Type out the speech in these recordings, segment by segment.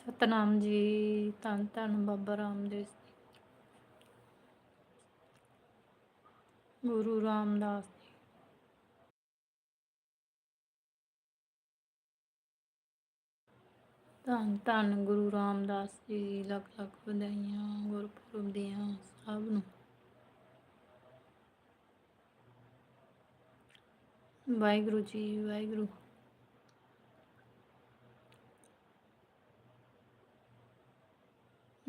ਸਤਨਾਮ ਜੀ, ਧੰਨ ਧੰਨ ਬਾਬਾ ਰਾਮਦੇਵ ਜੀ। ਗੁਰੂ ਰਾਮਦਾਸ ਜੀ। ਧੰਨ ਧੰਨ ਗੁਰੂ ਰਾਮਦਾਸ ਜੀ, ਲੱਖ ਲੱਖ ਵਧਾਈਆਂ, ਗੁਰਪੁਰਬ ਦੀਆਂ ਸਭ ਨੂੰ ਵਾਹਿਗੁਰੂ ਜੀ, ਵਾਹਿਗੁਰੂ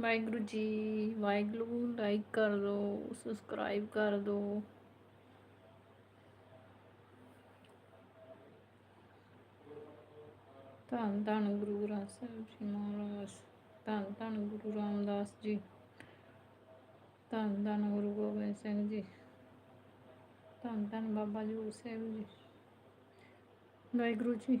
ਵਾਹਿਗੁਰੂ ਜੀ, ਵਾਹਿਗੁਰੂ ਲਾਈਕ ਕਰ ਦਿਓ ਸਬਸਕ੍ਰਾਈਬ ਕਰ ਦਿਓ ਧੰਨ ਧੰਨ ਗੁਰੂ ਗ੍ਰੰਥ ਸਾਹਿਬ ਜੀ ਮਹਾਰਾਜ, ਧੰਨ ਧੰਨ ਗੁਰੂ ਰਾਮਦਾਸ ਜੀ, ਧੰਨ ਧੰਨ ਗੁਰੂ ਗੋਬਿੰਦ ਸਿੰਘ ਜੀ, ਧੰਨ ਧੰਨ ਬਾਬਾ ਜੀ ਸਾਹਿਬ ਜੀ। ਵਾਹਿਗੁਰੂ ਜੀ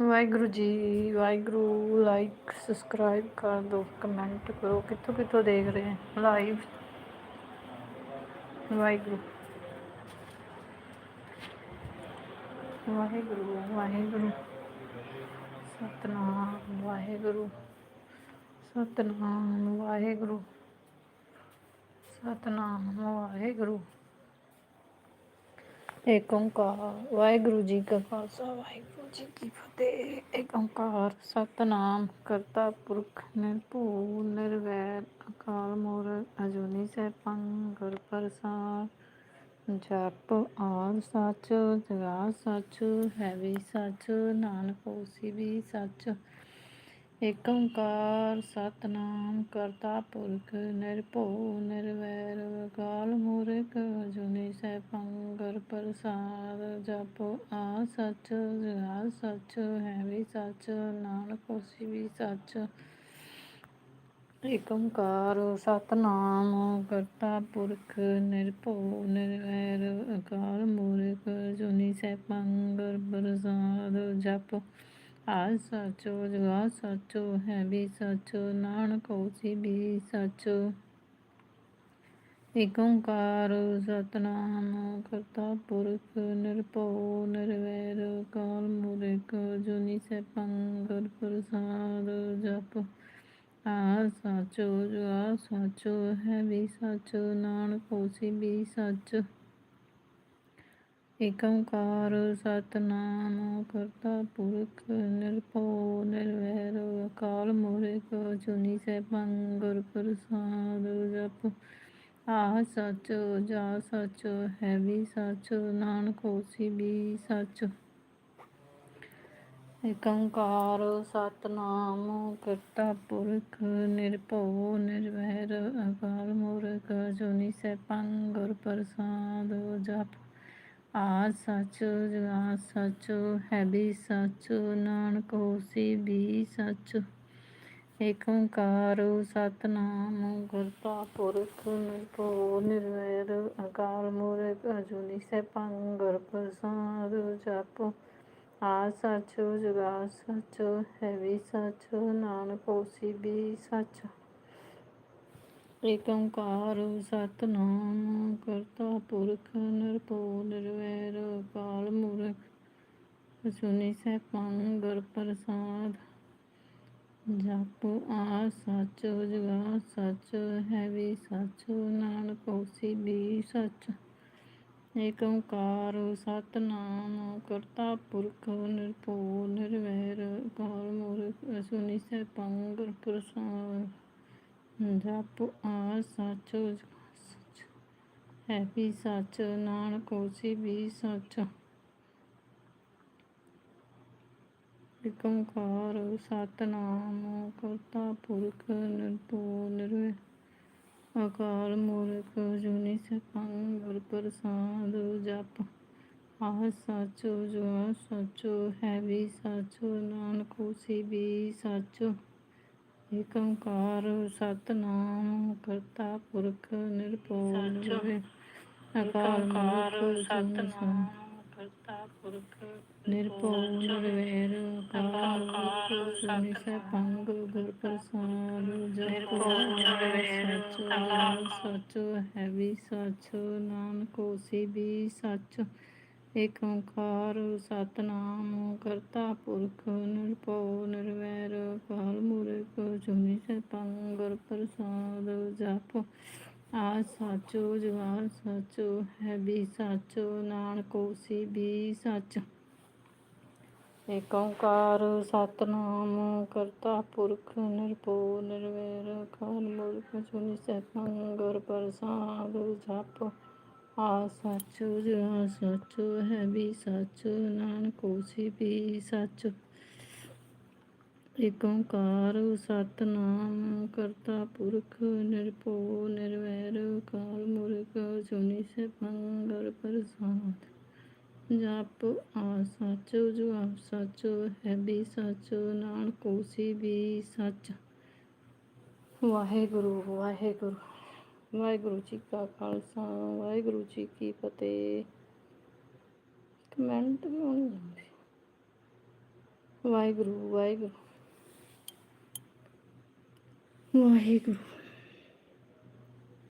ਵਾਹਿਗੁਰੂ ਜੀ ਵਾਹਿਗੁਰੂ ਲਾਈਕ ਸਬਸਕ੍ਰਾਈਬ ਕਰ ਦਿਓ ਕਮੈਂਟ ਕਰੋ। ਕਿੱਥੋਂ ਕਿੱਥੋਂ ਦੇਖ ਰਹੇ ਹੋ? ਲਾਈਵ ਵਾਹਿਗੁਰੂ ਵਾਹਿਗੁਰੂ ਵਾਹਿਗੁਰੂ ਸਤਨਾਮ ਵਾਹਿਗੁਰੂ ਸਤਨਾਮ ਵਾਹਿਗੁਰੂ ਸਤਨਾਮ ਵਾਹਿਗੁਰੂ ਏਕ ਓੰਕਾਰ। ਵਾਹਿਗੁਰੂ ਜੀ ਕਾ ਖਾਲਸਾ ਵਾਹਿਗੁਰੂ ਜੀ ਕੀ ਫਤਿਹ ਏਕ ਓੰਕਾਰ ਸਤਨਾਮ ਕਰਤਾ ਪੁਰਖ ਨਿਰਭਉ ਨਿਰਵੈਰ, ਅਕਾਲ ਮੂਰਤ ਅਜੂਨੀ ਸੈਭੰ, ਗੁਰ ਪ੍ਰਸਾਦ, ਜਪ ਆਦ ਸੱਚ, ਜਗਾ ਸੱਚ, ਹੈ ਵੀ ਸੱਚ, ਨਾਨਕ ਹੋਸੀ ਵੀ ਸੱਚ। ਏਕ ਓੰਕਾਰ ਸਤਨਾਮ ਕਰਤਾ ਪੁਰਖ ਨਿਰਭਉ ਨਿਰਵੈਰ ਅਕਾਲ ਮੂਰਤ ਅਜੂਨੀ ਸੈਭੰ ਪ੍ਰਸਾਦ ਜਪ ਆ ਸੱਚ ਜਗਾ ਸੱਚ, ਹੈ ਵੀ ਸੱਚ, ਨਾਨਕ ਹੋਸੀ ਵੀ ਸੱਚ। ਏਕ ਓੰਕਾਰ ਸਤਨਾਮ ਕਰਤਾ ਪੁਰਖ ਨਿਰਭਉ ਨਿਰਵੈਰ ਅਕਾਲ ਮੂਰਖ ਅਜੂਨੀ ਸੈਭੰ ਗੁਰ ਪ੍ਰਸਾਦ ਜਪ ਆ ਸੱਚੋ ਜਗਾ ਸੱਚੋ, ਹੈ ਵੀ ਸੱਚ, ਨਾਨਕ ਹੋਸੀ ਵੀ ਸੱਚ। ਏਕ ਓੰਕਾਰ, ਸਤਨਾਮ, ਕਰਤਾ ਪੁਰਖ, ਨਿਰਭਉ, ਨਿਰਵੈਰ, ਕਾਲ ਮੂਰਖ, ਜੁਨੀ ਸੈਭੰ ਗੁਰ ਪ੍ਰਸਾਦ, ਜਪ। ਆ ਸੱਚੋ ਜਗਾ ਸੱਚੋ, ਹੈ ਵੀ ਸੱਚ, ਨਾਨਕ ਹੋਸੀ ਵੀ ਸੱਚ। ਏਕੰਕਾਰ ਸਤਨਾਮ ਕਰਤਾ ਪੁਰਖ ਨਿਰਭਉ ਨਿਰਵੈਰ ਅਕਾਲ ਮੂਰਖ ਜੁਨੀ ਸੈਭੰ ਗੁਰ ਪ੍ਰਸਾਦ ਜਪ। ਆ ਸੱਚ, ਜਾ ਸੱਚ, ਹੈ ਵੀ ਸੱਚ, ਨਾਨਕ ਹੋਸੀ ਵੀ ਸੱਚ। ਏਕ ਸਤਨਾਮ ਕਰਤਾ ਪੁਰਖ ਨਿਰਭਉ ਨਿਰਵੈਰ ਅਕਾਲ ਮੂਰਖ ਅਜੂਨੀ ਸੈਭੰ ਗੁਰ ਪ੍ਰਸਾਦ ਜਪ। ਆ ਸੱਚ ਜੁਗਾ ਸੱਚ ਹੈ ਵੀ ਸੱਚ, ਨਾਨਕ ਹੋਸੀ ਵੀ ਸੱਚ। ਏਕ ਓੰਕਾਰ, ਸਤਨਾਮ ਕਰਤਾ ਪੁਰਖ, ਨਿਰਭਉ, ਨਿਰਵੈਰ, ਅਕਾਲ ਮੂਰਤ ਅਜੂਨੀ ਸੈਭੰ, ਗੁਰ ਪ੍ਰਸਾਦ, ਜਪ। ਆ ਸੱਚ ਜੁਗਾ ਸੱਚ ਹੈ ਵੀ ਸੱਚ, ਨਾਨਕ ਹੋਸੀ ਵੀ ਸੱਚ। ਏਕ ਓੰਕਾਰ ਸਤਨਾਮ, ਕਰਤਾ ਪੁਰਖ ਨਿਰਭਉ ਨਿਰਵੈਰ, ਅਕਾਲ ਮੂਰਤ ਅਜੂਨੀ ਸੈਭੰ ਗੁਰ ਪ੍ਰਸਾਦ। ਜਪ ਆ ਸੱਚ ਜੁਗਾ ਸੱਚ, ਹੈ ਵੀ ਸੱਚ, ਨਾਨਕ ਹੋਸੀ ਵੀ ਸੱਚ। ਏਕ ਓੰਕਾਰ ਸਤਨਾਮ, ਕਰਤਾ ਪੁਰਖ ਨਿਰਭਉ ਨਿਰਵੈਰ, ਅਕਾਲ ਮੂਰਤ ਅਜੂਨੀ ਸੈਭੰ ਗੁਰ ਪ੍ਰਸਾਦ। ਜਪ ਆ ਸੱਚ ਸੱਚ ਹੈ ਵੀ ਸੱਚ। ਨਾਨਕ ਕੋਸ਼ੀ ਵੀ ਸੱਚ। ਏਕ ਓੰਕਾਰ ਸਤਨਾਮ ਕਰਤਾ ਪੁਰਖ ਨਿਰਭਉ ਨਿਰਵੈਰ ਅਕਾਲ ਮੂਰਖ ਅਜੂਨੀ ਸੈਭੰ ਗੁਰ ਪ੍ਰਸਾਦ ਜਪ। ਆਹ ਸੱਚ ਜੁਗਾ ਸੱਚ ਹੈ ਵੀ ਸੱਚ। ਨਾਨਕ ਹੋਸੀ ਵੀ ਸੱਚ। ਏਕ ਓੰਕਾਰ ਸਤਨਾਮ ਕਰਤਾ ਪੁਰਖ ਨਿਰਭਉ ਨਿਰਵੈਰ ਅਕਾਲ ਮੂਰਤ ਸਤਨਾਮ ਕਰਤਾ ਪੁਰਖ ਨਿਰਭਉ ਨਿਰਵੈਰ ਅਕਾਲ ਮੂਰਤ ਅਜੂਨੀ ਸੈਭੰ ਗੁਰ ਪ੍ਰਸਾਦ ਜਪ ਸੱਚ। ਜੁਗਾ ਸੱਚ ਹੈ ਵੀ ਸੱਚ। ਨਾਨਕ ਹੋਸੀ ਵੀ ਸੱਚ। ਏਕ ਓੰਕਾਰ ਸਤਨਾਮ, ਕਰਤਾ ਪੁਰਖ ਨਿਰਭਉ, ਨਿਰਵੈਰ, ਅਕਾਲ ਮੂਰਤ ਅਜੂਨੀ ਸੈਭੰ ਗੁਰ ਪ੍ਰਸਾਦ, ਜਪ ਆ ਸੱਚ ਜੁਗਾ ਸੱਚ, ਹੈ ਵੀ ਸੱਚ, ਨਾਨਕ ਹੋਸੀ ਵੀ ਸੱਚ। ਏਕ ਓੰਕਾਰ ਸਤਨਾਮ, ਕਰਤਾ ਪੁਰਖ ਨਿਰਭਉ, ਨਿਰਵੈਰ, ਅਕਾਲ ਮੂਰਤ ਅਜੂਨੀ ਸੈਭੰ ਗੁਰ ਪ੍ਰਸਾਦ, ਜਪ ਆ ਸੱਚ ਜੁਗਾ ਸੱਚ, ਹੈ ਵੀ ਸੱਚ, ਨਾਨਕ ਹੋਸੀ ਵੀ ਸੱਚ। ਏਕ ਓੰਕਾਰ ਸਤਨਾਮ ਕਰਤਾ ਪੁਰਖ, ਨਿਰਭਉ, ਨਿਰਵੈਰ ਅਕਾਲ ਮੂਰਤ ਅਜੂਨੀ ਸੈਭੰ ਗੁਰ ਪ੍ਰਸਾਦ। ਜਪ ਆ ਸੱਚ ਜੁਗਾ ਸੱਚ, ਹੈ ਵੀ ਸੱਚ, ਨਾਨਕ ਹੋਸੀ ਵੀ ਸੱਚ। ਵਾਹਿਗੁਰੂ ਵਾਹਿਗੁਰੂ। ਵਾਹਿਗੁਰੂ ਜੀ ਕਾ ਖਾਲਸਾ, ਵਾਹਿਗੁਰੂ ਜੀ ਕੀ ਫਤਿਹ। ਕਮੈਂਟ ਵੀ ਨਹੀਂ ਆਉਂਦੇ। ਵਾਹਿਗੁਰੂ ਵਾਹਿਗੁਰੂ। ਵਾਹਿਗੁਰੂ।